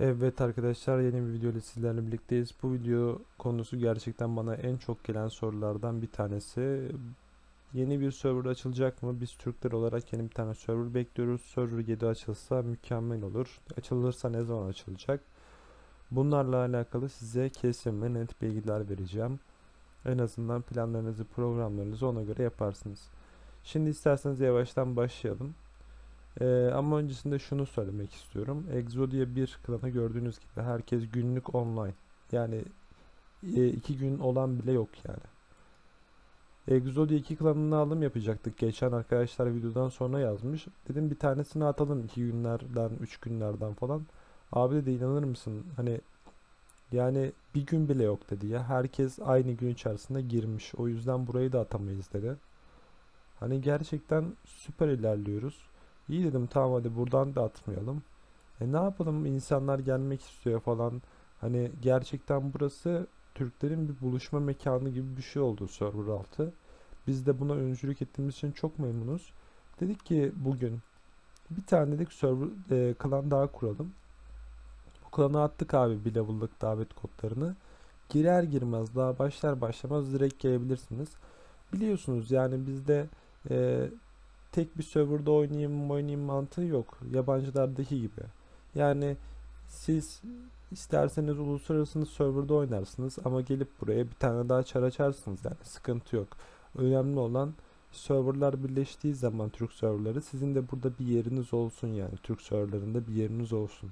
Evet arkadaşlar yeni bir video ile sizlerle birlikteyiz. Bu video konusu gerçekten bana en çok gelen sorulardan bir tanesi. Yeni bir server açılacak mı? Biz Türkler olarak yeni bir tane server bekliyoruz. Server 7 açılsa mükemmel olur. Açılırsa ne zaman açılacak? Bunlarla alakalı size kesin ve net bilgiler vereceğim. En azından planlarınızı, programlarınızı ona göre yaparsınız. Şimdi isterseniz yavaştan başlayalım. Ee, ama öncesinde şunu söylemek istiyorum. Exodia 1 klanı gördüğünüz gibi herkes günlük online. Yani e, iki gün olan bile yok yani. Exodia 2 klanına alım yapacaktık. Geçen arkadaşlar videodan sonra yazmış. Dedim bir tanesini atalım 2 günlerden, 3 günlerden falan. Abi dedi inanır mısın? Hani yani bir gün bile yok dedi ya. Herkes aynı gün içerisinde girmiş. O yüzden burayı da atamayız dedi. Hani gerçekten süper ilerliyoruz. İyi dedim tamam hadi buradan da atmayalım. E ne yapalım insanlar gelmek istiyor falan. Hani gerçekten burası Türklerin bir buluşma mekanı gibi bir şey oldu server altı. Biz de buna öncülük ettiğimiz için çok memnunuz. Dedik ki bugün bir tane dedik server e, klan daha kuralım. Bu klana attık abi bir level'lık davet kodlarını. Girer girmez daha başlar başlamaz direkt gelebilirsiniz. Biliyorsunuz yani bizde e, tek bir serverda oynayayım oynayayım mantığı yok. Yabancılardaki gibi. Yani siz isterseniz uluslararası serverda oynarsınız ama gelip buraya bir tane daha çar açarsınız yani sıkıntı yok. Önemli olan serverlar birleştiği zaman Türk serverları sizin de burada bir yeriniz olsun yani Türk serverlarında bir yeriniz olsun.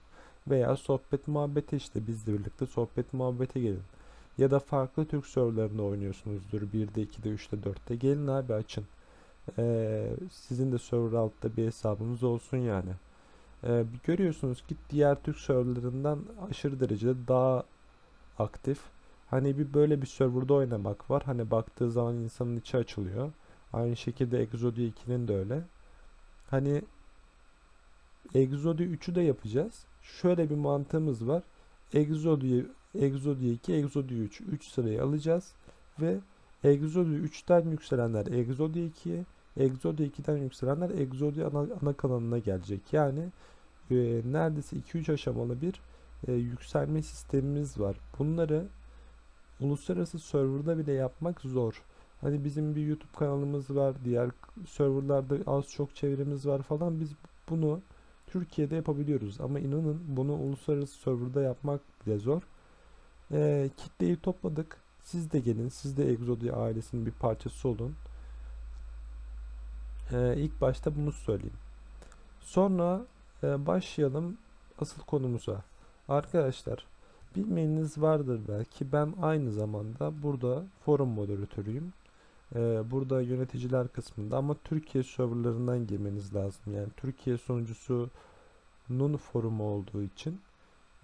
Veya sohbet muhabbete işte bizle birlikte sohbet muhabbete gelin. Ya da farklı Türk serverlarında oynuyorsunuzdur 1'de 2'de 3'te 4'te gelin abi açın. Ee, sizin de server altta bir hesabınız olsun yani. Bir görüyorsunuz ki diğer Türk serverlarından aşırı derecede daha aktif. Hani bir böyle bir serverda oynamak var. Hani baktığı zaman insanın içi açılıyor. Aynı şekilde Exodia 2'nin de öyle. Hani Exodia 3'ü de yapacağız. Şöyle bir mantığımız var. Exodia, Exodia 2, Exodia 3. 3 sırayı alacağız. Ve Exodia 3'ten yükselenler Exodia 2'ye, Exodia 2'den yükselenler Exodia ana, ana kanalına gelecek. Yani e, neredeyse 2-3 aşamalı bir e, yükselme sistemimiz var. Bunları uluslararası serverda bile yapmak zor. Hani bizim bir YouTube kanalımız var, diğer serverlarda az çok çevremiz var falan. Biz bunu Türkiye'de yapabiliyoruz ama inanın bunu uluslararası serverda yapmak bile zor. E, kitleyi topladık. Siz de gelin, siz de Exodia ailesinin bir parçası olun. Ee, ilk başta bunu söyleyeyim. Sonra e, başlayalım asıl konumuza. Arkadaşlar, bilmeyeniniz vardır belki. Ben aynı zamanda burada forum moderatörüyüm. Ee, burada yöneticiler kısmında ama Türkiye serverlarından girmeniz lazım. Yani Türkiye sunucusunun forumu olduğu için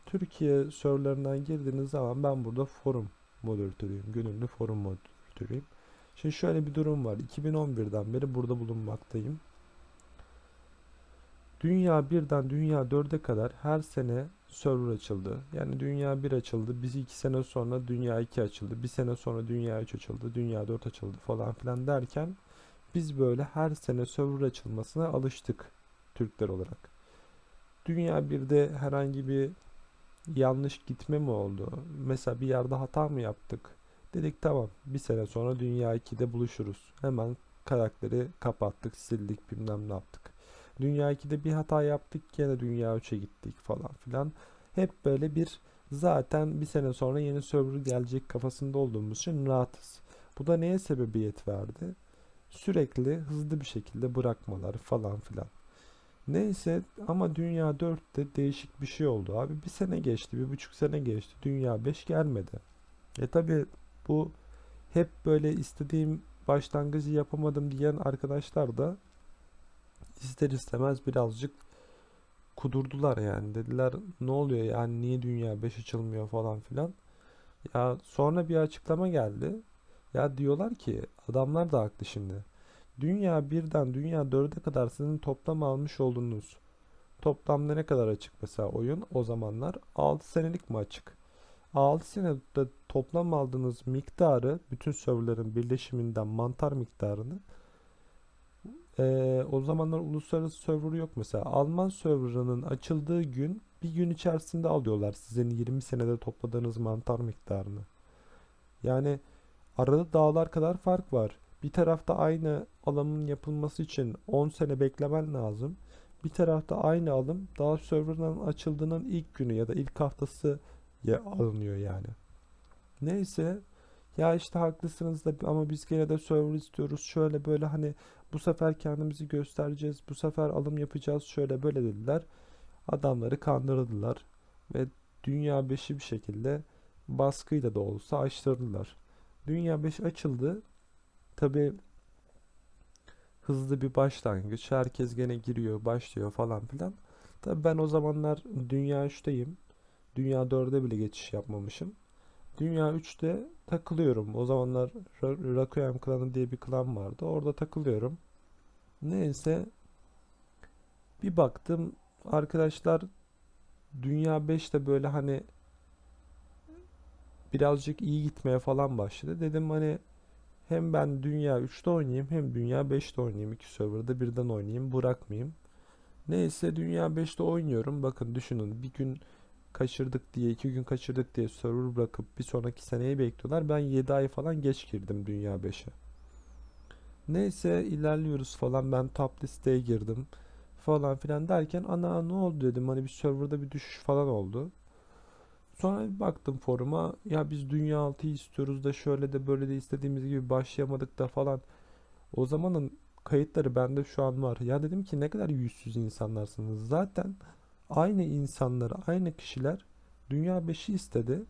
Türkiye serverlarından girdiğiniz zaman ben burada forum moderatörüyüm. Gönüllü forum moderatörüyüm. Şimdi şöyle bir durum var. 2011'den beri burada bulunmaktayım. Dünya 1'den Dünya 4'e kadar her sene server açıldı. Yani Dünya 1 açıldı. Biz 2 sene sonra Dünya 2 açıldı. Bir sene sonra Dünya 3 açıldı. Dünya 4 açıldı falan filan derken biz böyle her sene server açılmasına alıştık Türkler olarak. Dünya 1'de herhangi bir yanlış gitme mi oldu? Mesela bir yerde hata mı yaptık? Dedik tamam bir sene sonra Dünya 2'de buluşuruz. Hemen karakteri kapattık, sildik bilmem ne yaptık. Dünya 2'de bir hata yaptık gene Dünya 3'e gittik falan filan. Hep böyle bir zaten bir sene sonra yeni server gelecek kafasında olduğumuz için rahatız. Bu da neye sebebiyet verdi? Sürekli hızlı bir şekilde bırakmalar falan filan. Neyse ama Dünya 4'te değişik bir şey oldu abi. Bir sene geçti, bir buçuk sene geçti. Dünya 5 gelmedi. E tabi bu hep böyle istediğim başlangıcı yapamadım diyen arkadaşlar da ister istemez birazcık kudurdular yani. Dediler ne oluyor yani niye Dünya 5 açılmıyor falan filan. Ya sonra bir açıklama geldi. Ya diyorlar ki adamlar da haklı şimdi. Dünya 1'den Dünya 4'e kadar sizin toplam almış olduğunuz toplamda ne kadar açık mesela oyun o zamanlar 6 senelik mi açık? 6 senede toplam aldığınız miktarı bütün serverların birleşiminden mantar miktarını ee, o zamanlar uluslararası server yok mesela. Alman serverının açıldığı gün bir gün içerisinde alıyorlar sizin 20 senede topladığınız mantar miktarını. Yani arada dağlar kadar fark var. Bir tarafta aynı alımın yapılması için 10 sene beklemen lazım. Bir tarafta aynı alım daha server'ın açıldığının ilk günü ya da ilk haftası ya alınıyor yani. Neyse ya işte haklısınız da ama biz gene de server istiyoruz. Şöyle böyle hani bu sefer kendimizi göstereceğiz. Bu sefer alım yapacağız. Şöyle böyle dediler. Adamları kandırdılar ve Dünya 5'i bir şekilde baskıyla da olsa açtırdılar. Dünya 5 açıldı. Tabi hızlı bir başlangıç. Herkes gene giriyor, başlıyor falan filan. Tabi ben o zamanlar Dünya 3'teyim. Dünya 4'e bile geçiş yapmamışım. Dünya 3'te takılıyorum. O zamanlar Ra- Rakuyam klanı diye bir klan vardı. Orada takılıyorum. Neyse bir baktım arkadaşlar Dünya 5'te böyle hani birazcık iyi gitmeye falan başladı. Dedim hani hem ben Dünya 3'te oynayayım hem Dünya 5'te oynayayım. İki serverda birden oynayayım bırakmayayım. Neyse Dünya 5'te oynuyorum. Bakın düşünün bir gün kaçırdık diye iki gün kaçırdık diye server bırakıp bir sonraki seneyi bekliyorlar. Ben 7 ay falan geç girdim Dünya 5'e. Neyse ilerliyoruz falan ben top listeye girdim falan filan derken ana ne oldu dedim hani bir serverda bir düşüş falan oldu. Sonra bir baktım foruma ya biz Dünya 6'yı istiyoruz da şöyle de böyle de istediğimiz gibi başlayamadık da falan. O zamanın kayıtları bende şu an var. Ya dedim ki ne kadar yüzsüz insanlarsınız. Zaten aynı insanlar, aynı kişiler Dünya 5'i istedi.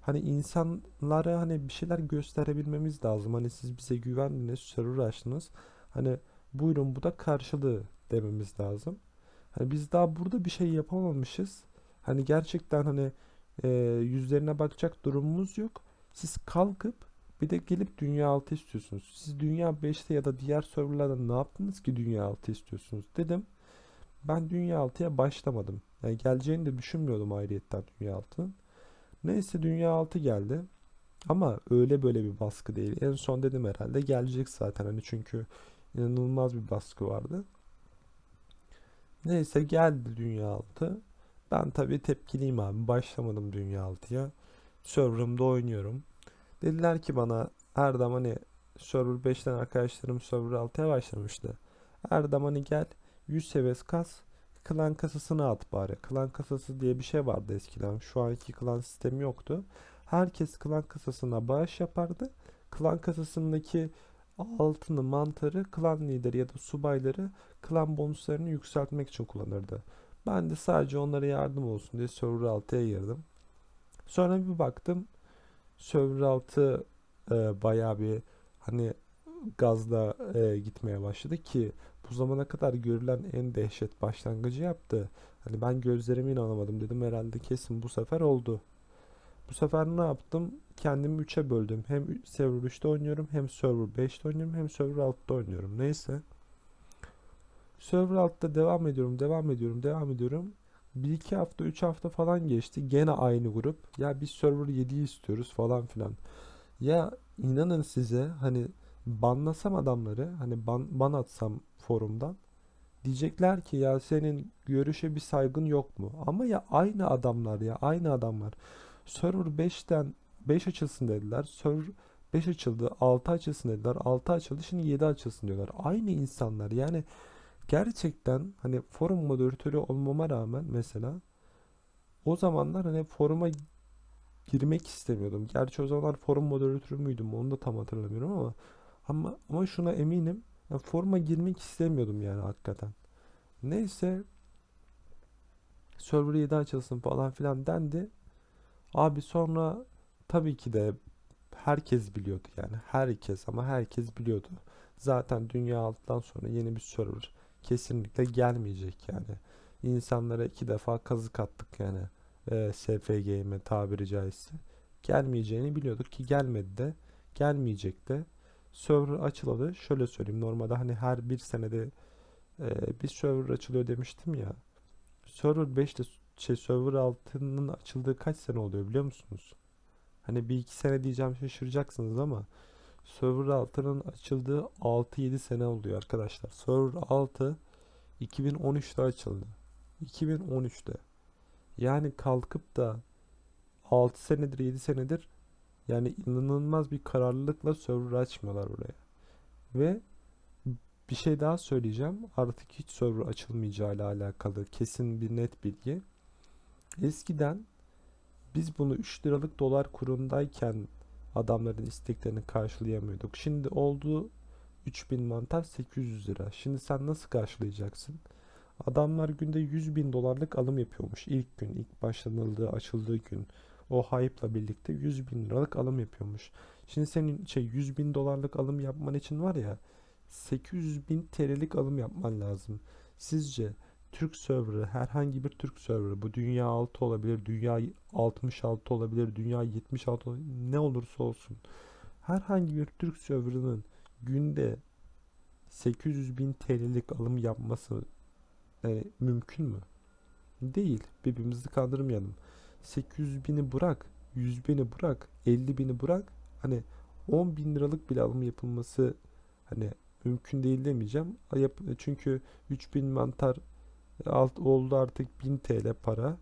Hani insanlara hani bir şeyler gösterebilmemiz lazım. Hani siz bize güvendiniz, server açtınız. Hani buyurun bu da karşılığı dememiz lazım. Hani biz daha burada bir şey yapamamışız. Hani gerçekten hani e, yüzlerine bakacak durumumuz yok. Siz kalkıp bir de gelip Dünya 6 istiyorsunuz. Siz Dünya 5'te ya da diğer serverlarda ne yaptınız ki Dünya 6 istiyorsunuz dedim. Ben Dünya 6'ya başlamadım. Yani geleceğini de düşünmüyordum ayrıyetten Dünya 6'nın. Neyse Dünya 6 geldi. Ama öyle böyle bir baskı değil. En son dedim herhalde gelecek zaten hani çünkü inanılmaz bir baskı vardı. Neyse geldi Dünya 6. Ben tabii tepkiliyim abi. Başlamadım Dünya 6'ya. Server'ımda oynuyorum. Dediler ki bana Erdem hani Server 5'ten arkadaşlarım Server 6'ya başlamıştı. Erdem hani gel 100 heves kas klan kasasını at bari. Klan kasası diye bir şey vardı eskiden. Şu anki klan sistemi yoktu. Herkes klan kasasına bağış yapardı. Klan kasasındaki altını, mantarı klan lideri ya da subayları klan bonuslarını yükseltmek için kullanırdı. Ben de sadece onlara yardım olsun diye server 6'ya girdim. Sonra bir baktım server 6 e, bayağı bir hani gazla e, gitmeye başladı ki bu zamana kadar görülen en dehşet başlangıcı yaptı. Hani ben gözlerime inanamadım dedim herhalde kesin bu sefer oldu. Bu sefer ne yaptım? Kendimi 3'e böldüm. Hem server 3'te oynuyorum hem server 5'te oynuyorum hem server 6'da oynuyorum. Neyse. Server 6'da devam ediyorum, devam ediyorum, devam ediyorum. 1-2 hafta, 3 hafta falan geçti. Gene aynı grup. Ya biz server 7'yi istiyoruz falan filan. Ya inanın size hani banlasam adamları hani ban, ban atsam forumdan diyecekler ki ya senin görüşe bir saygın yok mu? Ama ya aynı adamlar ya aynı adamlar. Server 5'ten 5 açılsın dediler. Server 5 açıldı, 6 açılsın dediler. 6 açıldı, şimdi 7 açılsın diyorlar. Aynı insanlar. Yani gerçekten hani forum moderatörü olmama rağmen mesela o zamanlar hani foruma girmek istemiyordum. Gerçi o zamanlar forum moderatörü müydüm onu da tam hatırlamıyorum ama ama ama şuna eminim. Yani foruma girmek istemiyordum yani hakikaten. Neyse server 7 açılsın falan filan dendi. Abi sonra tabii ki de herkes biliyordu yani. Herkes ama herkes biliyordu. Zaten Dünya 6'dan sonra yeni bir server kesinlikle gelmeyecek yani. İnsanlara iki defa kazık attık yani. E, SFG'ime tabiri caizse. Gelmeyeceğini biliyorduk ki gelmedi de. Gelmeyecek de. Server açılalı. Şöyle söyleyeyim. Normalde hani her bir senede e, bir server açılıyor demiştim ya. Server 5'te şey server 6'nın açıldığı kaç sene oluyor biliyor musunuz? Hani bir iki sene diyeceğim şaşıracaksınız ama Server 6'nın açıldığı 6-7 sene oluyor arkadaşlar. Server 6 2013'te açıldı. 2013'te. Yani kalkıp da 6 senedir 7 senedir yani inanılmaz bir kararlılıkla server açmıyorlar buraya. Ve bir şey daha söyleyeceğim. Artık hiç server açılmayacağı ile alakalı kesin bir net bilgi. Eskiden biz bunu 3 liralık dolar kurundayken adamların isteklerini karşılayamıyorduk. Şimdi oldu 3000 mantar 800 lira. Şimdi sen nasıl karşılayacaksın? Adamlar günde 100 bin dolarlık alım yapıyormuş. İlk gün, ilk başlanıldığı, açıldığı gün. O hype'la birlikte 100 bin liralık alım yapıyormuş. Şimdi senin şey 100 bin dolarlık alım yapman için var ya 800 bin TL'lik alım yapman lazım. Sizce Türk serverı herhangi bir Türk serverı bu dünya 6 olabilir, dünya 66 olabilir, dünya 76 olabilir, ne olursa olsun. Herhangi bir Türk serverının günde 800 bin TL'lik alım yapması e, mümkün mü? Değil. Birbirimizi kandırmayalım. 800 bini bırak, 100 bini bırak, 50 bini bırak. Hani 10 bin liralık bile alım yapılması hani mümkün değil demeyeceğim. Çünkü 3000 mantar alt oldu artık 1000 TL para.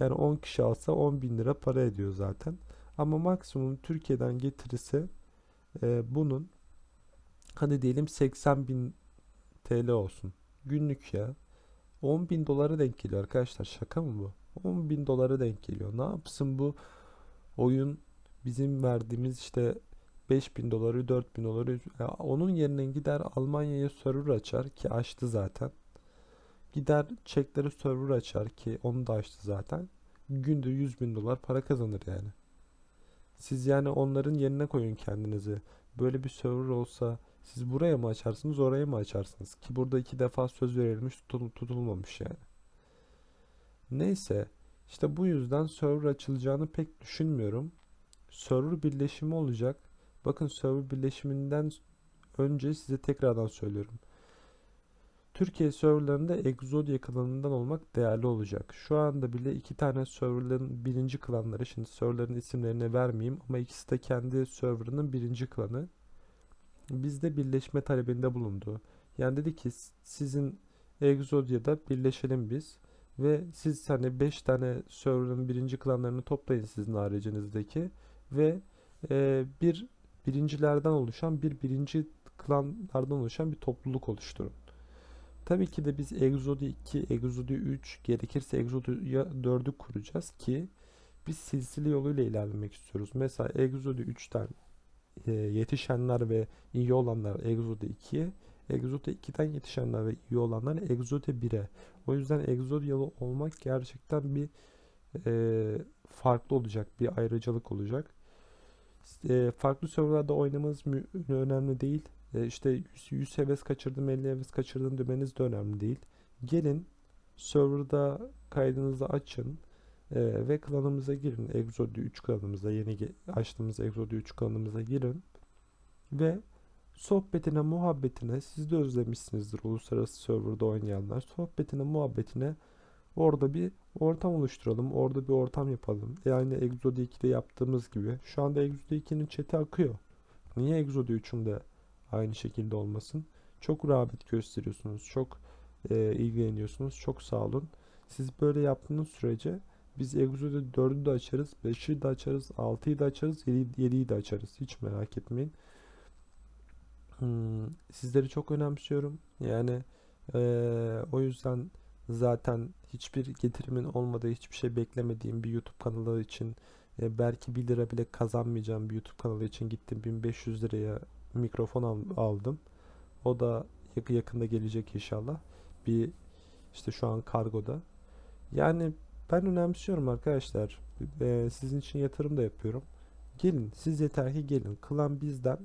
Yani 10 kişi alsa 10 bin lira para ediyor zaten. Ama maksimum Türkiye'den getirisi e, bunun hadi diyelim 80 bin TL olsun. Günlük ya. 10 bin dolara denk geliyor arkadaşlar. Şaka mı bu? 10 bin dolara denk geliyor. Ne yapsın bu oyun bizim verdiğimiz işte 5 bin doları 4 bin doları ya onun yerine gider Almanya'ya server açar ki açtı zaten. Gider Çeklere server açar ki onu da açtı zaten. Günde 100 bin dolar para kazanır yani. Siz yani onların yerine koyun kendinizi. Böyle bir server olsa siz buraya mı açarsınız oraya mı açarsınız? Ki burada iki defa söz verilmiş tutul- tutulmamış yani. Neyse işte bu yüzden server açılacağını pek düşünmüyorum. Server birleşimi olacak. Bakın server birleşiminden önce size tekrardan söylüyorum. Türkiye serverlarında Exodia klanından olmak değerli olacak. Şu anda bile iki tane serverların birinci klanları. Şimdi serverların isimlerini vermeyeyim ama ikisi de kendi serverının birinci klanı. Bizde birleşme talebinde bulundu. Yani dedi ki sizin Exodia'da birleşelim biz. Ve siz hani 5 tane server'ın birinci klanlarını toplayın sizin haricinizdeki ve e, bir birincilerden oluşan bir birinci klanlardan oluşan bir topluluk oluşturun. Tabii ki de biz Exodia 2, Exodia 3, gerekirse Exodia 4'ü kuracağız ki biz silsile yoluyla ilerlemek istiyoruz. Mesela Exodia 3'ten e, yetişenler ve iyi olanlar Exodia 2'ye, Exodia 2'den yetişenler ve iyi olanlar Exodia 1'e. O yüzden Exodia'lı olmak gerçekten bir e, farklı olacak, bir ayrıcalık olacak. E, farklı serverlarda oynamanız önemli değil. E, işte 100, 100 heves kaçırdım, 50 heves kaçırdım demeniz de önemli değil. Gelin serverda kaydınızı açın e, ve klanımıza girin. Exodia 3 klanımıza, yeni açtığımız Exodia 3 klanımıza girin. Ve sohbetine, muhabbetine, siz de özlemişsinizdir uluslararası serverda oynayanlar. Sohbetine, muhabbetine orada bir ortam oluşturalım. Orada bir ortam yapalım. Yani Exodia 2'de yaptığımız gibi. Şu anda Exodia 2'nin chat'i akıyor. Niye Exodia 3'ün de aynı şekilde olmasın? Çok rağbet gösteriyorsunuz. Çok e, ilgileniyorsunuz. Çok sağ olun. Siz böyle yaptığınız sürece biz Exodia 4'ü de açarız, 5'i de açarız, 6'yı da açarız, 7'yi de açarız. Hiç merak etmeyin. Hmm, sizleri çok önemsiyorum. Yani eee, o yüzden zaten hiçbir getirimin olmadığı, hiçbir şey beklemediğim bir YouTube kanalı için e, belki 1 lira bile kazanmayacağım bir YouTube kanalı için gittim 1500 liraya mikrofon al- aldım. O da yak- yakında gelecek inşallah. Bir işte şu an kargoda. Yani ben önemsiyorum arkadaşlar. Eee, sizin için yatırım da yapıyorum. Gelin, siz yeter ki gelin. Klan bizden.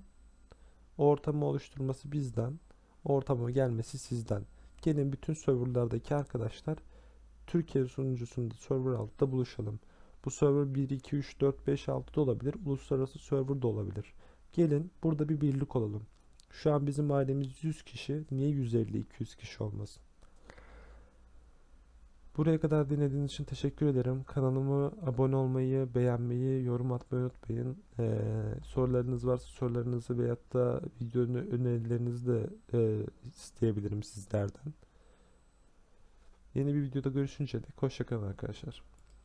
Ortamı oluşturması bizden. Ortama gelmesi sizden. Gelin bütün serverlardaki arkadaşlar Türkiye sunucusunda server altta buluşalım. Bu server 1, 2, 3, 4, 5, 6 da olabilir. Uluslararası server da olabilir. Gelin burada bir birlik olalım. Şu an bizim ailemiz 100 kişi. Niye 150-200 kişi olmasın? Buraya kadar dinlediğiniz için teşekkür ederim. Kanalıma abone olmayı, beğenmeyi, yorum atmayı unutmayın. Ee, sorularınız varsa sorularınızı veyahut da video öne- önerilerinizi de e, isteyebilirim sizlerden. Yeni bir videoda görüşünce dek hoşça kalın arkadaşlar.